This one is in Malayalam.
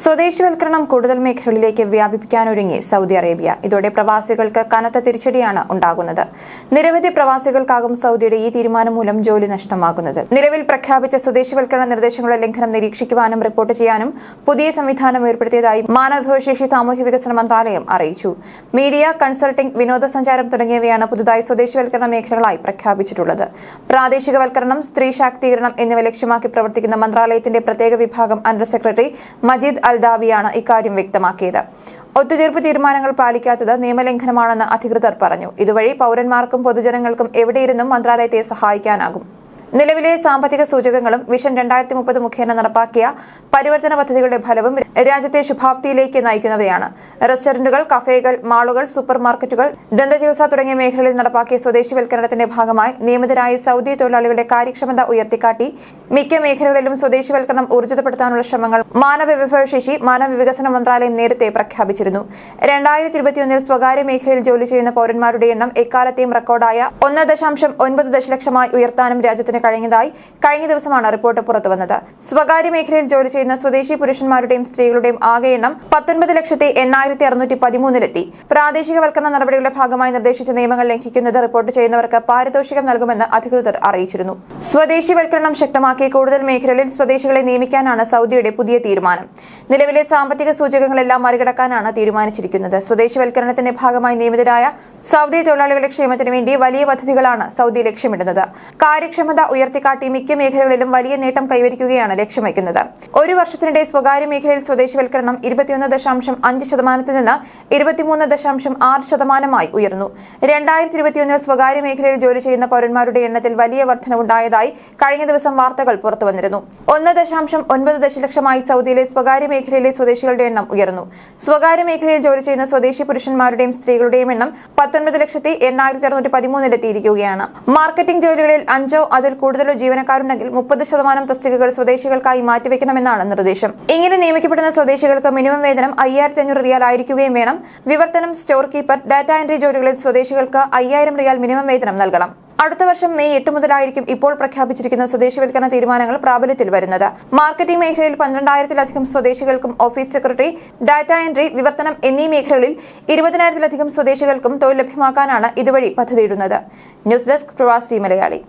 സ്വദേശിവൽക്കരണം കൂടുതൽ മേഖലകളിലേക്ക് വ്യാപിപ്പിക്കാനൊരുങ്ങി സൗദി അറേബ്യ. ഇതോടെ പ്രവാസികൾക്ക് കനത്ത തിരിച്ചടിയാണ് ഉണ്ടാകുന്നത്. നിരവധി പ്രവാസികൾക്കാകും സൗദിയുടെ ഈ തീരുമാനം മൂലം ജോലി നഷ്ടമാകുന്നത്. നിലവിൽ പ്രഖ്യാപിച്ച സ്വദേശിവൽക്കരണ നിർദ്ദേശങ്ങളുടെ ലംഘനം നിരീക്ഷിക്കുവാനും റിപ്പോർട്ട് ചെയ്യാനും പുതിയ സംവിധാനം ഏർപ്പെടുത്തിയതായി മാനവവിഭവശേഷി സാമൂഹ്യ വികസന മന്ത്രാലയം അറിയിച്ചു. മീഡിയ കൺസൾട്ടിംഗ് വിനോദസഞ്ചാരം തുടങ്ങിയവയാണ് പുതുതായി സ്വദേശിവൽക്കരണ മേഖലകളായി പ്രഖ്യാപിച്ചിട്ടുള്ളത്. പ്രാദേശികവൽക്കരണം സ്ത്രീ ശാക്തീകരണം എന്നിവ ലക്ഷ്യമാക്കി പ്രവർത്തിക്കുന്ന മന്ത്രാലയത്തിന്റെ പ്രത്യേക വിഭാഗം അണ്ടർ സെക്രട്ടറി മജീദ് അൽദാവിയാണ് ഇക്കാര്യം വ്യക്തമാക്കിയത്. ഒത്തുതീർപ്പ് തീരുമാനങ്ങൾ പാലിക്കാത്തത് നിയമലംഘനമാണെന്ന് അധികൃതർ പറഞ്ഞു. ഇതുവഴി പൗരന്മാർക്കും പൊതുജനങ്ങൾക്കും എവിടെയിരുന്നും മന്ത്രാലയത്തെ സഹായിക്കാനാകും. നിലവിലെ സാമ്പത്തിക സൂചകങ്ങളും വിഷൻ രണ്ടായിരത്തി മുപ്പത് മുഖേന നടപ്പാക്കിയ പരിവർത്തന പദ്ധതികളുടെ ഫലവും രാജ്യത്തെ ശുഭാപ്തിയിലേക്ക് നയിക്കുന്നവയാണ്. റെസ്റ്റോറന്റുകൾ കഫേകൾ മാളുകൾ സൂപ്പർ മാർക്കറ്റുകൾ ദന്തചികിത്സ തുടങ്ങിയ മേഖലകളിൽ നടപ്പാക്കിയ സ്വദേശിവൽക്കരണത്തിന്റെ ഭാഗമായി നിയമിതരായ സൗദി തൊഴിലാളികളുടെ കാര്യക്ഷമത ഉയർത്തിക്കാട്ടി മിക്ക മേഖലകളിലും സ്വദേശിവൽക്കരണം ഊർജിതപ്പെടുത്താനുള്ള ശ്രമങ്ങൾ മാനവ വിഭവശേഷി മാനവ വികസന മന്ത്രാലയം നേരത്തെ പ്രഖ്യാപിച്ചിരുന്നു. രണ്ടായിരത്തി ഇരുപത്തിയൊന്നിൽ സ്വകാര്യ മേഖലയിൽ ജോലി ചെയ്യുന്ന പൌരന്മാരുടെ എണ്ണം എക്കാലത്തെയും റെക്കോർഡായ ഒന്ന് ദശാംശം ഒൻപത് ദശലക്ഷമായി ഉയർത്താനും രാജ്യത്തിന് കഴിഞ്ഞതായി കഴിഞ്ഞ ദിവസമാണ് റിപ്പോർട്ട് പുറത്തുവന്നത് സ്വകാര്യ മേഖലയിൽ ജോലി ചെയ്യുന്ന സ്വദേശി പുരുഷന്മാരുടെയും സ്ത്രീകളുടെയും ആകെ എണ്ണം പത്തൊൻപത് ലക്ഷത്തി എണ്ണായിരത്തി അറുന്നൂറ്റി പതിമൂന്നിലെത്തി. പ്രാദേശികവൽക്കരണ നടപടികളുടെ ഭാഗമായി നിർദ്ദേശിച്ച നിയമങ്ങൾ ലംഘിക്കുന്നത് റിപ്പോർട്ട് ചെയ്യുന്നവർക്ക് പാരിതോഷികം നൽകുമെന്ന് അധികൃതർ അറിയിച്ചിരുന്നു. സ്വദേശിവൽക്കരണം ശക്തമാക്കി കൂടുതൽ മേഖലകളിൽ സ്വദേശികളെ നിയമിക്കാനാണ് സൗദിയുടെ പുതിയ തീരുമാനം. നിലവിലെ സാമ്പത്തിക സൂചകങ്ങളെല്ലാം മറികടക്കാനാണ് തീരുമാനിച്ചിരിക്കുന്നത്. സ്വദേശിവൽക്കരണത്തിന്റെ ഭാഗമായി നിയമിതരായ സൗദി തൊഴിലാളികളുടെ ക്ഷേമത്തിനു വേണ്ടി വലിയ പദ്ധതികളാണ് സൗദി ലക്ഷ്യമിടുന്നത്. കാര്യക്ഷമത ഉയർത്തിക്കാട്ടി മിക്ക മേഖലകളിലും വലിയ നേട്ടം കൈവരിക്കുകയാണ് ലക്ഷ്യം വയ്ക്കുന്നത്. ഒരു വർഷത്തിനിടെ സ്വകാര്യ മേഖലയിൽ സ്വദേശവൽക്കരണം ഇരുപത്തിയൊന്ന് ദശാംശം അഞ്ച് ശതമാനത്തിൽ നിന്ന് ഇരുപത്തിമൂന്ന് ദശാംശം ആറ് ശതമാനമായി ഉയർന്നു. രണ്ടായിരത്തി ഇരുപത്തിയൊന്നിൽ സ്വകാര്യ മേഖലയിൽ ജോലി ചെയ്യുന്ന പൗരന്മാരുടെ എണ്ണത്തിൽ വലിയ വർധനവുണ്ടായതായി കഴിഞ്ഞ ദിവസം വാർത്തകൾ പുറത്തുവന്നിരുന്നു ഒന്ന് ദശാംശം ഒൻപത് ദശലക്ഷമായി സൗദിയിലെ സ്വകാര്യ മേഖലയിലെ സ്വദേശികളുടെ എണ്ണം ഉയർന്നു. സ്വകാര്യ മേഖലയിൽ ജോലി ചെയ്യുന്ന സ്വദേശി പുരുഷന്മാരുടെയും സ്ത്രീകളുടെയും എണ്ണം പത്തൊൻപത് ലക്ഷത്തി എണ്ണായിരത്തി അറുന്നൂറ്റി പതിമൂന്നിലെത്തിയിരിക്കുകയാണ്. മാർക്കറ്റിംഗ് ജോലികളിൽ അഞ്ചോ അതിൽ കൂടുതലോ ജീവനക്കാരുണ്ടെങ്കിൽ മുപ്പത് ശതമാനം തസ്തികകൾ സ്വദേശികൾക്കായി മാറ്റിവെക്കണമെന്നാണ് നിർദ്ദേശം. ഇങ്ങനെ നിയമിക്കപ്പെടുന്ന സ്വദേശികൾക്ക് മിനിമം വേതനം അയ്യായിരത്തി അഞ്ഞൂറ് റിയാൽ ആയിരിക്കുകയും വേണം. വിവർത്തനം സ്റ്റോർ കീപ്പർ ഡാറ്റ എൻട്രി ജോലികളിൽ സ്വദേശികൾക്ക് അയ്യായിരം റിയാൽ മിനിമം വേതനം നൽകണം. അടുത്ത വർഷം മെയ് എട്ട് മുതലായിരിക്കും ഇപ്പോൾ പ്രഖ്യാപിച്ചിരിക്കുന്ന സ്വദേശിവൽക്കരണ തീരുമാനങ്ങൾ പ്രാബല്യത്തിൽ വരുന്നത്. മാർക്കറ്റിംഗ് മേഖലയിൽ പന്ത്രണ്ടായിരത്തിലധികം സ്വദേശികൾക്കും ഓഫീസ് സെക്രട്ടറി ഡാറ്റ എൻട്രി വിവർത്തനം എന്നീ മേഖലകളിൽ ഇരുപതിനായിരത്തിലധികം സ്വദേശികൾക്കും തൊഴിൽ ലഭ്യമാക്കാനാണ് ഇതുവഴി പദ്ധതിയിടുന്നത്. ന്യൂസ് ഡെസ്ക് പ്രവാസി മലയാളി.